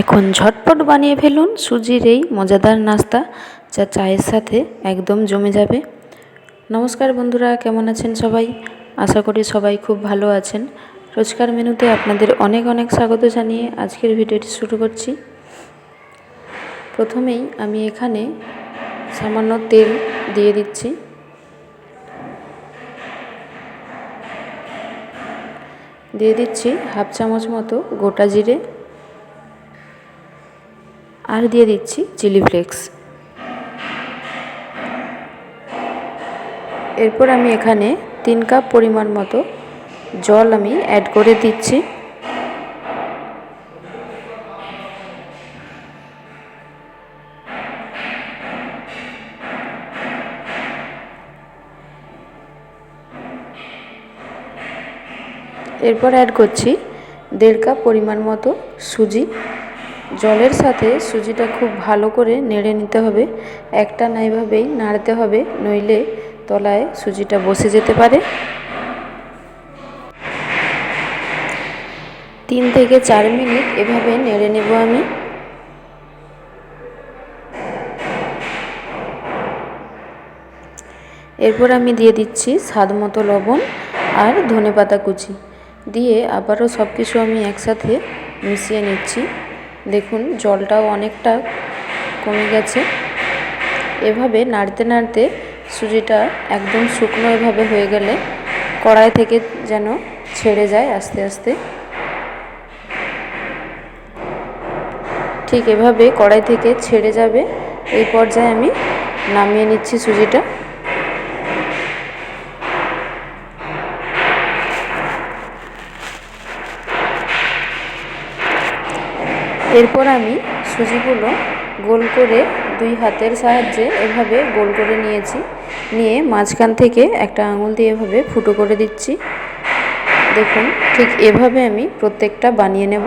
এখন ঝটপট বানিয়ে ফেলুন সুজির এই মজাদার নাস্তা, যা চায়ের সাথে একদম জমে যাবে। নমস্কার বন্ধুরা, কেমন আছেন সবাই? আশা করি সবাই খুব ভালো আছেন। রোজকার মেনুতে আপনাদের অনেক অনেক স্বাগত জানিয়ে আজকের ভিডিওটি শুরু করছি। প্রথমেই আমি এখানে সামান্য তেল দিয়ে দিচ্ছি। দিয়ে দিচ্ছি হাফ চামচ মতো গোটা জিরে। আর দিয়ে দিচ্ছি চিলি ফ্লেক্স। এরপর আমি এখানে তিন কাপ পরিমাণ মতো জল আমি অ্যাড করে দিচ্ছি। এরপর অ্যাড করছি দেড় কাপ পরিমাণ মতো সুজি। জলের সাথে সুজিটা খুব ভালো করে নেড়ে নিতে হবে। একটা না এভাবেই নাড়তে হবে, নইলে তলায় সুজিটা বসে যেতে পারে। তিন থেকে চার মিনিট এভাবে নেড়ে নেব আমি। এরপর আমি দিয়ে দিচ্ছি স্বাদ মতো লবণ আর ধনে পাতা কুচি। দিয়ে আবারও সব কিছু আমি একসাথে মিশিয়ে নিচ্ছি। দেখুন, জলটাও অনেকটা কমে গেছে। এভাবে নাড়তে নাড়তে সুজিটা একদম শুকনো এভাবে হয়ে গেলে কড়াই থেকে যেন ছেড়ে যায় আস্তে আস্তে। ঠিক এভাবে কড়াই থেকে ছেড়ে যাবে। এই পর্যায়ে আমি নামিয়ে নিচ্ছি সুজিটা। এরপর আমি সুজিগুলো গোল করে দুই হাতের সাহায্যে এভাবে গোল করে নিয়েছি। নিয়ে মাঝখান থেকে একটা আঙুল দিয়ে এভাবে ফুটো করে দিচ্ছি। দেখুন, ঠিক এভাবে আমি প্রত্যেকটা বানিয়ে নেব।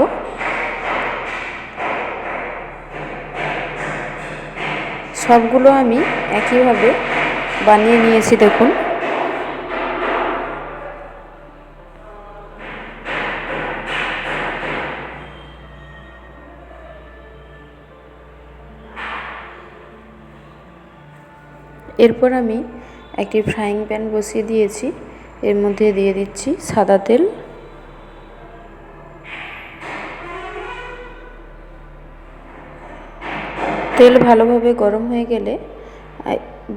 সবগুলো আমি একইভাবে বানিয়ে নিয়েছি, দেখুন। এরপর আমি একটি ফ্রাইং প্যান বসিয়ে দিয়েছি। এর মধ্যে দিয়ে দিচ্ছি সাদা তেল। তেল ভালোভাবে গরম হয়ে গেলে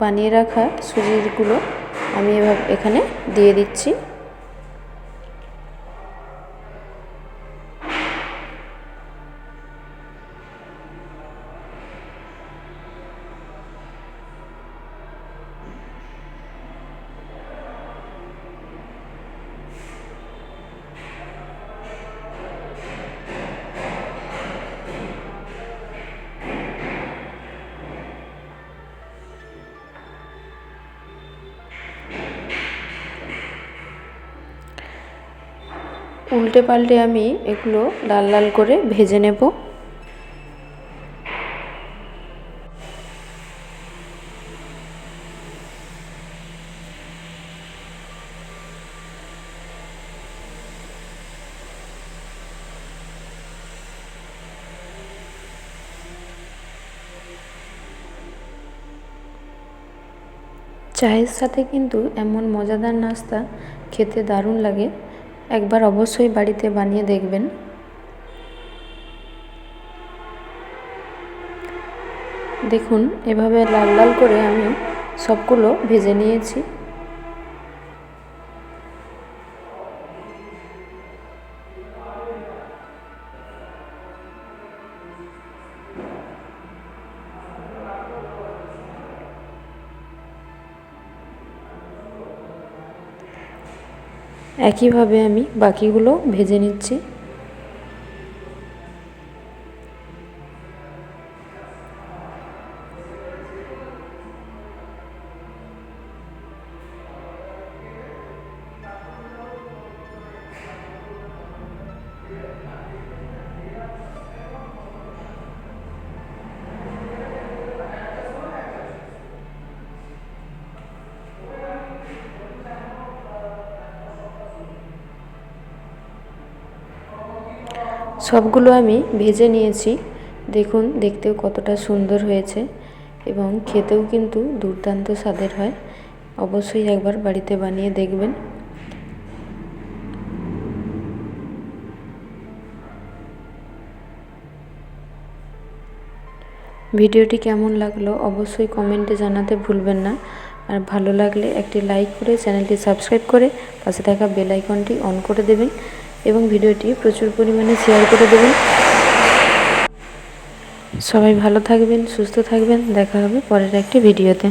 বানিয়ে রাখা সুজিরগুলো আমি এভাবে এখানে দিয়ে দিচ্ছি। উল্টে পাল্টে আমি এগুলো লাল লাল করে ভেজে নেব। চায়ের সাথে কিন্তু এমন মজাদার নাস্তা খেতে দারুণ লাগে। একবার অবশ্যই বাড়িতে বানিয়ে দেখবেন। দেখুন এভাবে লাল লাল করে আমি সবগুলো ভেজে নিয়েছি। একইভাবে আমি বাকিগুলো ভেজে নিচ্ছি। সবগুলো আমি ভেজে নিয়েছি। দেখুন, দেখতেও কতটা সুন্দর হয়েছে এবং খেতেও কিন্তু দুর্দান্ত স্বাদের হয়। অবশ্যই একবার বাড়িতে বানিয়ে দেখবেন। ভিডিওটি কেমন লাগল অবশ্যই কমেন্টে জানাতে ভুলবেন না। আর ভালো লাগলে একটি লাইক করে চ্যানেলটি সাবস্ক্রাইব করে পাশে থাকা বেল আইকনটি অন করে দেবেন। এবং ভিডিওটি প্রচুর পরিমাণে শেয়ার করে দেবেন। সবাই ভালো থাকবেন, সুস্থ থাকবেন। দেখা হবে পরের একটি ভিডিওতে।